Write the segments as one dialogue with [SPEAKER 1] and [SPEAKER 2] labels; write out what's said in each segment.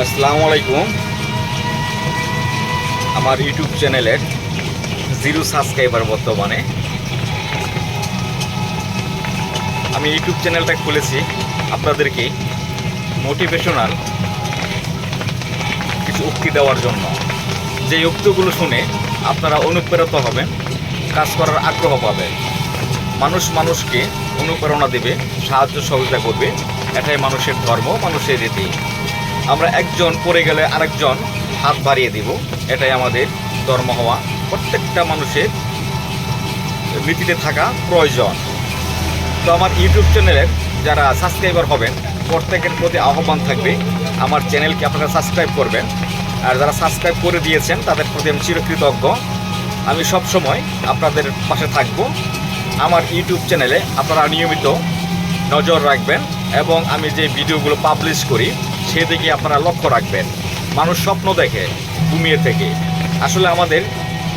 [SPEAKER 1] আসসালামু আলাইকুম। আমার ইউটিউব চ্যানেলের জিরো সাবস্ক্রাইবার বর্তমানে। আমি ইউটিউব চ্যানেলটা খুলেছি আপনাদেরকে মোটিভেশনাল কিছু উক্তি দেওয়ার জন্য। যে উক্তিগুলো শুনে আপনারা অনুপ্রেরিত হবেন, কাজ করার আগ্রহ পাবেন। মানুষ মানুষকে অনুপ্রেরণা দেবে, সাহায্য সহযোগিতা করবে। এটাই মানুষের ধর্ম, মানুষের রীতি। আমরা একজন পড়ে গেলে আরেকজন হাত বাড়িয়ে দিব। এটাই আমাদের ধর্ম হওয়া। প্রত্যেকটা মানুষের নীতিতে থাকা প্রয়োজন। তো আমার ইউটিউব চ্যানেলের যারা সাবস্ক্রাইবার হবেন, প্রত্যেকের প্রতি আহ্বান থাকবে, আমার চ্যানেলকে আপনারা সাবস্ক্রাইব করবেন। আর যারা সাবস্ক্রাইব করে দিয়েছেন, তাদের প্রতি আমি চিরকৃতজ্ঞ। আমি সব সময় আপনাদের পাশে থাকব। আমার ইউটিউব চ্যানেলে আপনারা নিয়মিত নজর রাখবেন এবং আমি যে ভিডিওগুলো পাবলিশ করি সেদিকে আপনারা লক্ষ্য রাখবেন। মানুষ স্বপ্ন দেখে ঘুমিয়ে থেকে। আসলে আমাদের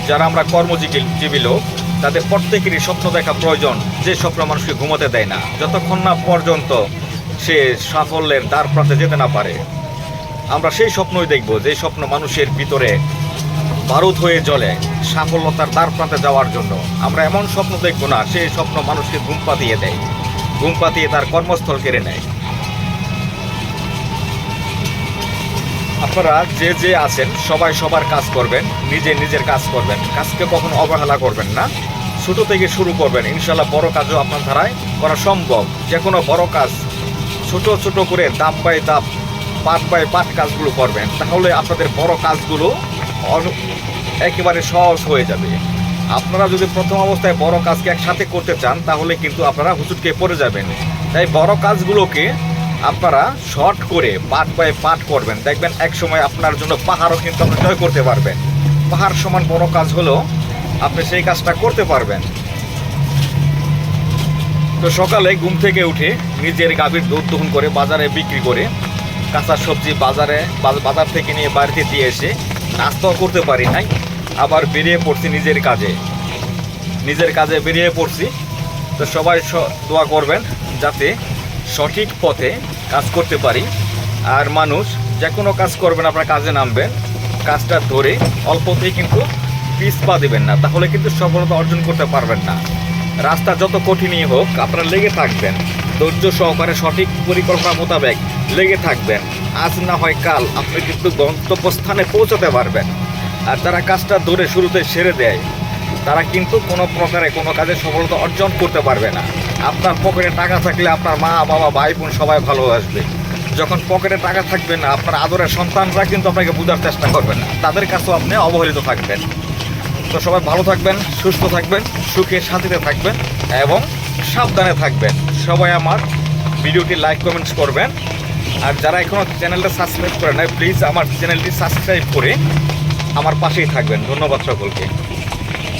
[SPEAKER 1] যারা আমরা কর্মজীবী জীবী লোক, তাদের প্রত্যেকেরই স্বপ্ন দেখা প্রয়োজন, যে স্বপ্ন মানুষকে ঘুমোতে দেয় না। যতক্ষণ না পর্যন্ত সে সাফল্যের দ্বার প্রান্তে যেতে না পারে, আমরা সেই স্বপ্নই দেখব, যে স্বপ্ন মানুষের ভিতরে বারুদ হয়ে জ্বলে সাফল্যতার দ্বার প্রান্তে যাওয়ার জন্য। আমরা এমন স্বপ্ন দেখব না সেই স্বপ্ন মানুষকে ঘুম পাতিয়ে দেয়। ঘুম পাতিয়ে তার কর্মস্থল কেড়ে নেয়। আপনারা যে যে আছেন, সবাই সবার কাজ করবেন, নিজে নিজের কাজ করবেন। কাজকে কখনো অবহেলা করবেন না। ছোট থেকে শুরু করবেন। ইনশাল্লাহ বড় কাজও আপনার ধারায় করা সম্ভব। যে কোনো বড় কাজ, ছোট ছোট করে দাপ বাই দাপ পাট বাই পাট কাজগুলো করবেন, তাহলে আপনাদের বড় কাজগুলো একেবারে সহজ হয়ে যাবে। আপনারা যদি প্রথম অবস্থায় বড় কাজকে একসাথে করতে চান, তাহলে কিন্তু আপনারা হুচুটকে পড়ে যাবেন। তাই বড় কাজগুলোকে আপনারা শর্ট করে পাট বাই পাট করবেন। দেখবেন এক সময় আপনার জন্য পাহাড়ও কিন্তু আপনি জয় করতে পারবেন। পাহাড় সমান বড় কাজ হলো আপনি সেই কাজটা করতে পারবেন। তো সকালে ঘুম থেকে উঠে নিজের গাভীর দুধ দহন করে বাজারে বিক্রি করে কাঁচা সবজি বাজারে বাজার থেকে নিয়ে বাড়িতে দিয়ে এসে নাস্তাও করতে পারি নাই, আবার বেরিয়ে পড়ছি নিজের কাজে। নিজের কাজে বেরিয়ে পড়ছি। তো সবাই দোয়া করবেন যাতে সঠিক পথে কাজ করতে পারি। আর মানুষ যে কোনো কাজ করবেন, আপনার কাজে নামবেন, কাজটা ধরে অল্পতেই কিন্তু পিস পা দেবেন না। তাহলে কিন্তু সফলতা অর্জন করতে পারবেন না। রাস্তা যত কঠিনই হোক, আপনারা লেগে থাকবেন। ধৈর্য সহকারে সঠিক পরিকল্পনা মোতাবেক লেগে থাকবেন। আজ না হয় কাল আপনি কিন্তু গন্তব্যস্থানে পৌঁছাতে পারবেন। আর যারা কাজটা ধরে শুরুতে সেরে দেয়, তারা কিন্তু কোনো প্রকারে কোনো কাজে সফলতা অর্জন করতে পারবে না। আপনার পকেটে টাকা থাকলে আপনার মা, বাবা, ভাই, বোন সবাই ভালোবাসবে যখন পকেটে টাকা থাকবে না, আপনার আদরের সন্তানরা কিন্তু আপনাকে বোঝার চেষ্টা করবে না। তাদের কাছেও আপনি অবহেলিত থাকবেন। তো সবাই ভালো থাকবেন, সুস্থ থাকবেন, সুখে শান্তিতে থাকবেন এবং সাবধানে থাকবেন। সবাই আমার ভিডিওটি লাইক কমেন্টস করবেন। আর যারা এখনও চ্যানেলটা সাবস্ক্রাইব করে নাই প্লিজ আমার চ্যানেলটি সাবস্ক্রাইব করে আমার পাশেই থাকবেন। ধন্যবাদ সকলকে।